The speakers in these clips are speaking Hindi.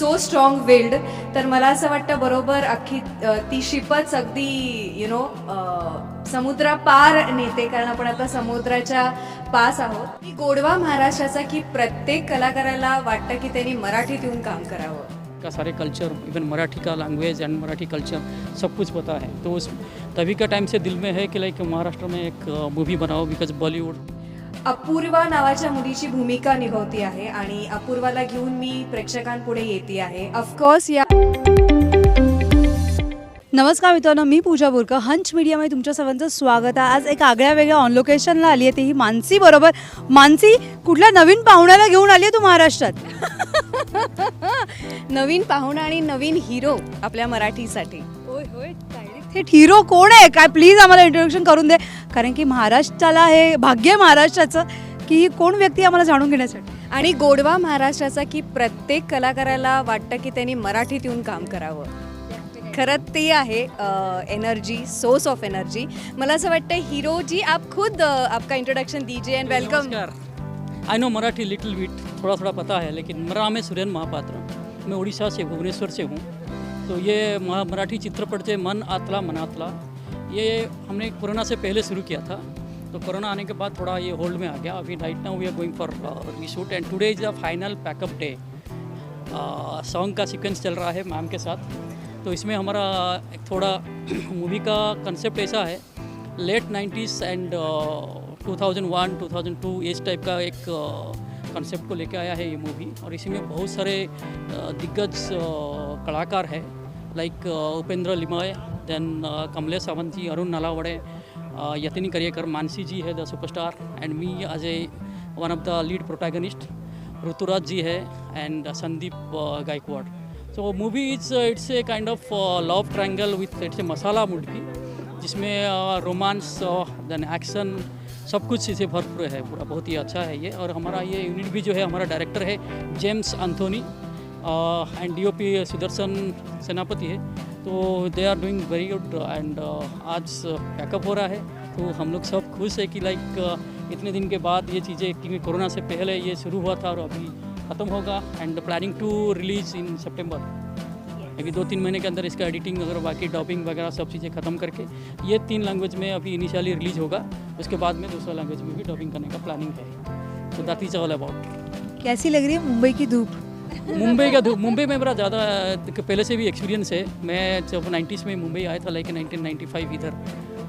सो स्ट्रॉंग विल्ड तर मला असं वाटतं बरोबर अख्खी ती शिपच अगदी यु नो समुद्रापार नेते कारण आपण आता समुद्राच्या पास आहोत. की गोडवा महाराष्ट्राचा की प्रत्येक कलाकाराला वाटतं की त्यांनी मराठीत येऊन काम करावं. का सारे कल्चर इवन मराठी का लैंग्वेज एंड मराठी कल्चर सब कुछ पता है. तो उस तभी का टाइम से दिल में है कि लाइक महाराष्ट्र में एक मूवी बनाओ बिकॉज बॉलीवुड अपूर्वा नावाच्या मुलीची भूमिका निभावती आहे आणि अपूर्वाला घेऊन मी प्रेक्षकांपुढे येते आहे. ऑफकोर्स या नमस्कार मित्रांनो मी पूजा बोरकर. हंच मीडियामध्ये तुमच्या सर्वांचं स्वागत आहे. आज एक आगळ्या वेगळ्या ऑन लोकेशनला आली आहे. ती मानसी बरोबर. मानसी कुठल्या नवीन पाहुण्याला घेऊन आली आहे तू महाराष्ट्रात? नवीन पाहुणा आणि नवीन हिरो आपल्या मराठीसाठी. होय होय थेट हिरो कोण आहे? काय प्लीज आम्हाला इंट्रोडक्शन करून दे. कारण की महाराष्ट्राला हे भाग्य आहे महाराष्ट्राचं की ही कोण व्यक्ती आम्हाला जाणून घेण्यासाठी? आणि गोडवा महाराष्ट्राचा की प्रत्येक कलाकाराला वाटतं की त्यांनी मराठीत येऊन काम करावं. खरं ते आहे एनर्जी सोर्स ऑफ एनर्जी मला असं वाटतं हिरो जी आप खुद अ, आपका इंट्रोडक्शन दीजिए and welcome I know Marathi little bit थोड़ा थोड़ा पता है लेकिन मेरा नाम है सुरेन महापात्र. मैं उड़ीसा से भुवनेश्वर से हूँ. तो ये मराठी चित्रपट जो मन आतला मनातला ये हमने कोरोना से पहले शुरू किया था। तो कोरोना आने के बाद थोड़ा ये होल्ड में आ गया। अभी right now we are going for reshoot and today is the final packup day song का सीक्वेंस चल रहा है मैम के साथ। तो इसमें हमारा एक थोड़ा मूवी का कंसेप्ट ऐसा है। लेट नाइन्टीज़ एंड 2001 2002 इस टाइप का एक कंसेप्ट को लेकर आया है ये मूवी और इसी में बहुत सारे uh, दिग्गज uh, कलाकार हैं। लाइक उपेंद्र लिमाय देन कमलेश सावंत जी अरुण नलावड़े यतिन यतिनी करिएकर मानसी जी है the superstar and me as a one of the lead protagonist Ruturaj ji है and Sandeep Gaikwad so movie is it's a kind of love triangle with it's a masala movie जिसमें रोमांस देन एक्शन सब कुछ इसे भरपूर है, पूरा बहुत ही अच्छा है ये। और हमारा ये यूनिट भी जो है, हमारा डायरेक्टर है James Anthony and DOP Sudarshan Senapati है तो they are doing very good and आज पैकअप हो रहा है तो हम लोग सब खुश है कि लाइक इतने दिन के बाद ये चीज़ें क्योंकि कोरोना से पहले ये शुरू हुआ था और अभी ख़त्म होगा and planning to release in September अभी दो तीन महीने के अंदर इसका एडिटिंग वगैरह बाकी डॉपिंग वगैरह सब चीज़ें ख़त्म करके, ये तीन लैंग्वेज में अभी इनिशियली रिलीज़ होगा, उसके बाद में दूसरा लैंग्वेज में भी डॉपिंग करने का प्लानिंग है। तो दैट इज़ ऑल अबाउट कैसी लग रही है मुंबई की धूप? मुंबई का मुंबई में मेरा ज़्यादा, पहले से भी एक्सपीरियंस है। मैं जब नाइन्टीज़ में मुंबई आया था लाइक नाइनटीन नाइन्टी फाइव इधर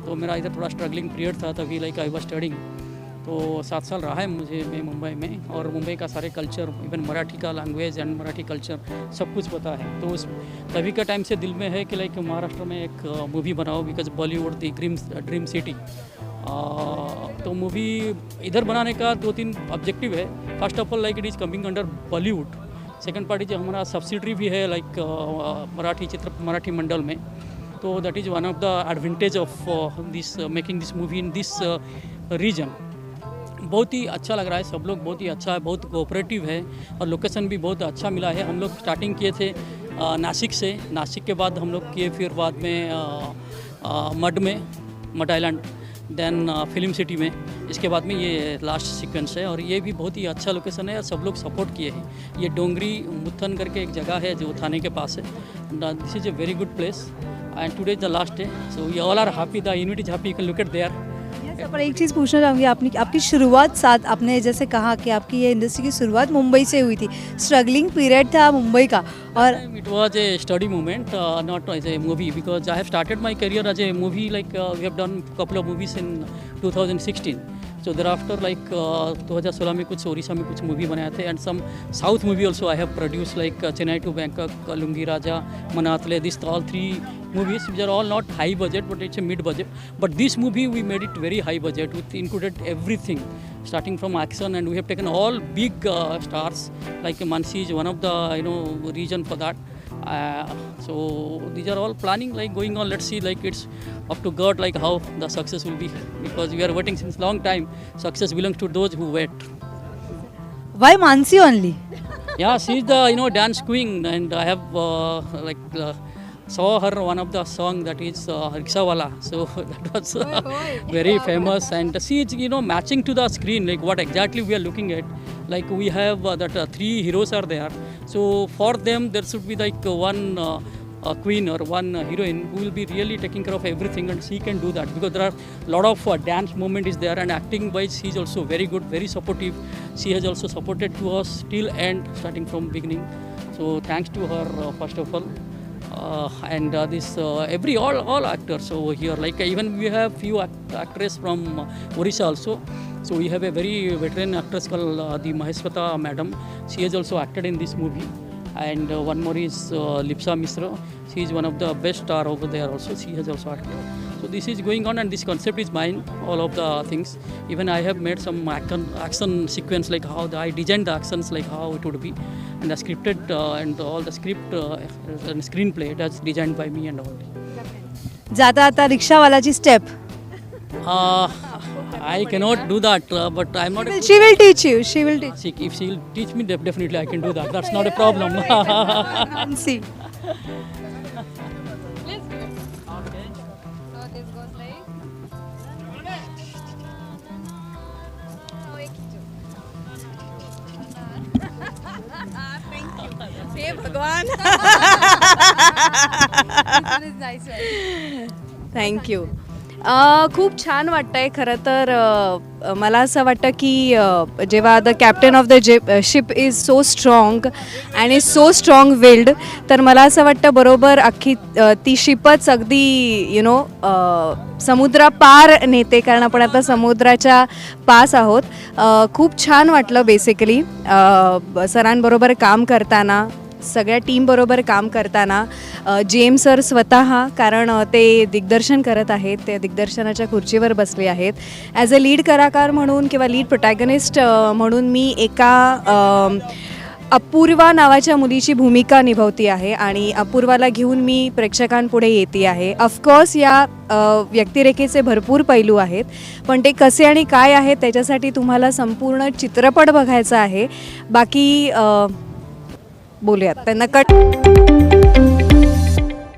तो मेरा इधर थोड़ा स्ट्रगलिंग पीरियड था, तभी लाइक आई वॉज़ स्टडिंग तो सात साल रहा है मुझे मैं मुंबई में, और मुंबई का सारे कल्चर इवन मराठी का लैंग्वेज एंड मराठी कल्चर सब कुछ पता है। तो उस, तभी का टाइम से दिल में है कि लाइक महाराष्ट्र में एक मूवी बनाओ because Bollywood the dream dream city तो मूवी इधर बनाने का दो तीन ऑब्जेक्टिव है। First of all like it is coming under Bollywood second party जो हमारा सब्सिडरी भी है लाइक मराठी चित्र मराठी मंडल में। तो that is one of the advantage of this making this movie in this region बहुत ही अच्छा लग रहा है, सब लोग बहुत ही अच्छा है, बहुत कोऑपरेटिव है, और लोकेशन भी बहुत अच्छा मिला है। हम लोग स्टार्टिंग किए थे नासिक से। नासिक के बाद हम लोग किए फिर बाद में मड में Madh island then film city में। इसके बाद में ये लास्ट सीक्वेंस है और ये भी बहुत ही अच्छा लोकेशन है और सब लोग सपोर्ट किए हैं। ये डोंगरी मुत्थन करके एक जगह है जो थाने के पास है। This is a very good place and today is the last day so we all are happy the unit is happy you can look at there पर एक चीज़ पूछना चाहूँगी आपने आपकी शुरुआत साथ आपने जैसे कहा कि आपकी ये इंडस्ट्री की शुरुआत मुंबई से हुई थी। स्ट्रगलिंग पीरियड था मुंबई का और it was a study moment, not as a movie because I started my career as a movie. Like uh, we have done couple of movies in 2016. So there after like 2016 में कुछ ओडिशा में कुछ मूवी बनाए थे and some south movie also I have produce like Chennai to Bangkok Lungi Raja Manatle this all three movies which are all not high budget but it's a mid budget but this movie we made it very high budget with included everything starting from action and we have taken all big stars like Mansi is one of the you know reason for that Uh, so these are all planning like going on. Let's see like it's up to God like how the success will be because we are waiting since long time. Success belongs to those who wait. Why Mansi only? yeah, she's the you know dance queen and I have uh, like uh, saw her one of the song that is uh, Rickshawala. So that was uh, very famous, and she is you know matching to the screen like what exactly we are looking at. Like we have uh, that uh, three heroes are there. So for them there should be like uh, one. Uh, queen or one uh, heroine who will be really taking care of everything and she can do that because there are a lot of uh, dance movement is there and acting wise she is also very good very supportive she has also supported to us till end starting from beginning so thanks to her uh, first of all uh, and uh, this uh, every all all actors over here like uh, even we have few act- from uh, Orissa also so we have a very veteran actress called uh, the Maheswata madam she has also acted in this movie and uh, one more is uh, Lipsa Misra. She is one of the best star over there also. She has also acted. So this is going on and this concept is mine, all of the things. Even I have made some action, action sequence like how the, I designed the actions like how it would be. And the scripted uh, and all the script uh, and screenplay that's designed by me and all. जाता आता रिक्षावालाची step Uh, I cannot do that uh, but I'm not a she will teach you she will teach She- if she'll teach me def- definitely I can do that. That's not a problem. Mansi हे भगवान. थँक्यू खूप छान वाटतंय खरं तर अ, मला असं वाटतं की अ, जेव्हा the captain of the ship is so strong and is so strong willed तर मला असं वाटतं बरोबर अख्खी अ, ती शिपच अगदी यु नो समुद्रापार नेते कारण आपण आता समुद्राच्या पास आहोत. अ, खूप छान वाटलं बेसिकली सरांबरोबर काम करताना सगळ्या टीमबरोबर काम करताना जेम सर स्वतः कारण ते दिग्दर्शन करत आहेत ते दिग्दर्शनाच्या खुर्चीवर बसले आहेत. ॲज अ लीड कलाकार म्हणून किंवा लीड प्रोटॅगनिस्ट म्हणून मी एका अपूर्वा नावाच्या मुलीची भूमिका निभवती आहे आणि अपूर्वाला घेऊन मी प्रेक्षकांपुढे येते आहे. ऑफकोर्स या व्यक्तिरेखेचे भरपूर पैलू आहेत पण ते कसे आणि काय आहेत त्याच्यासाठी तुम्हाला संपूर्ण चित्रपट बघायचा आहे. बाकी बोलूयात. त्यांना कट